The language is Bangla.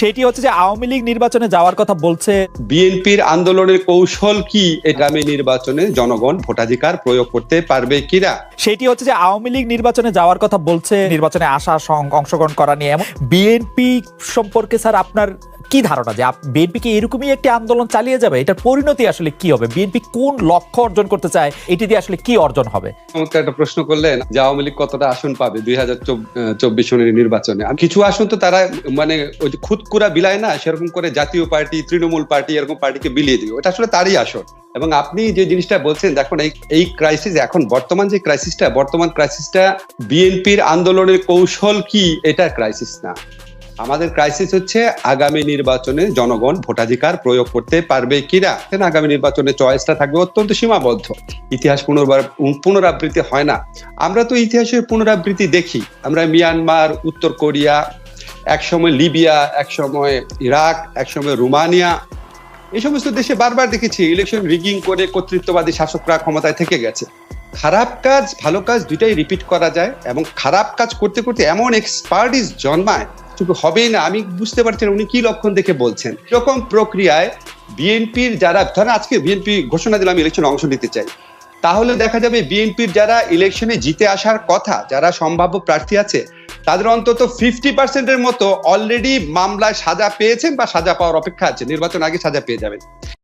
সেটি হচ্ছে যে আওয়ামী লীগ নির্বাচনে যাওয়ার কথা বলছে বিএনপির আন্দোলনের কৌশল কি? আগামী নির্বাচনে জনগণ ভোটাধিকার প্রয়োগ করতে পারবে কিনা? সেটি হচ্ছে যে আওয়ামী লীগ নির্বাচনে যাওয়ার কথা বলছে। নির্বাচনে আসা অংশগ্রহণ করা নিয়ে বিএনপি সম্পর্কে স্যার আপনার কি ধারণা যে বিএনপি কি এরকমই একটি আন্দোলন চালিয়ে যাবে? এটার পরিণতি আসলে কি হবে? বিএনপি কোন লক্ষ্য অর্জন করতে চায়? এটি দিয়ে আসলে কি অর্জন হবে? একটা প্রশ্ন করলেন, যে আওয়ামী লীগ কতটা আসন পাবে দুই হাজার চব্বিশ সনের নির্বাচনে? কিছু আসন তো তারা মানে ওই যে খুদকুরা বিলায় না, সেরকম করে জাতীয় পার্টি, তৃণমূল পার্টি, এরকম পার্টিকে বিলিয়ে দিবে। ওটা আসলে তারই আসন। এবং আপনি যে জিনিসটা বলছেন, দেখুন, এই এই ক্রাইসিস এখন, বর্তমান যে ক্রাইসিসটা বর্তমান ক্রাইসিসটা বিএনপির আন্দোলনের কৌশল কি? এটা ক্রাইসিস না। আমাদের ক্রাইসিস হচ্ছে আগামী নির্বাচনে জনগণ ভোটাধিকার প্রয়োগ করতে পারবে কিনা। আগামী নির্বাচনে চয়েসটা থাকবে অত্যন্ত সীমাবদ্ধ। ইতিহাস পুনর্বার, পুনরাবৃত্তি হয় না। আমরা তো ইতিহাসের পুনরাবৃত্তি দেখি। আমরা মিয়ানমার, উত্তর কোরিয়া, একসময় লিবিয়া, একসময় ইরাক, একসময় রোমানিয়া, এই সমস্ত দেশে বারবার দেখেছি ইলেকশন রিগিং করে কর্তৃত্ববাদী শাসকরা ক্ষমতায় থেকে গেছে। খারাপ কাজ, ভালো কাজ দুইটাই রিপিট করা যায় এবং খারাপ কাজ করতে করতে এমন এক্সপার্টিস জন্মায় শুধু হবেই না, আমি বুঝতে পারছি না উনি কি লক্ষণ দেখে বলছেন। এরকম প্রক্রিয়ায় বিএনপির যারা, ধরেন আজকে বিএনপি ঘোষণা দিলাম ইলেকশনে অংশ নিতে চাই। তাহলে দেখা যাবে বিএনপির যারা ইলেকশনে জিতে আসার কথা, যারা সম্ভাব্য প্রার্থী আছে, তাদের অন্তত ফিফটি পার্সেন্টের মতো অলরেডি মামলায় সাজা পেয়েছেন বা সাজা পাওয়ার অপেক্ষা আছে। নির্বাচন আগে সাজা পেয়ে যাবেন।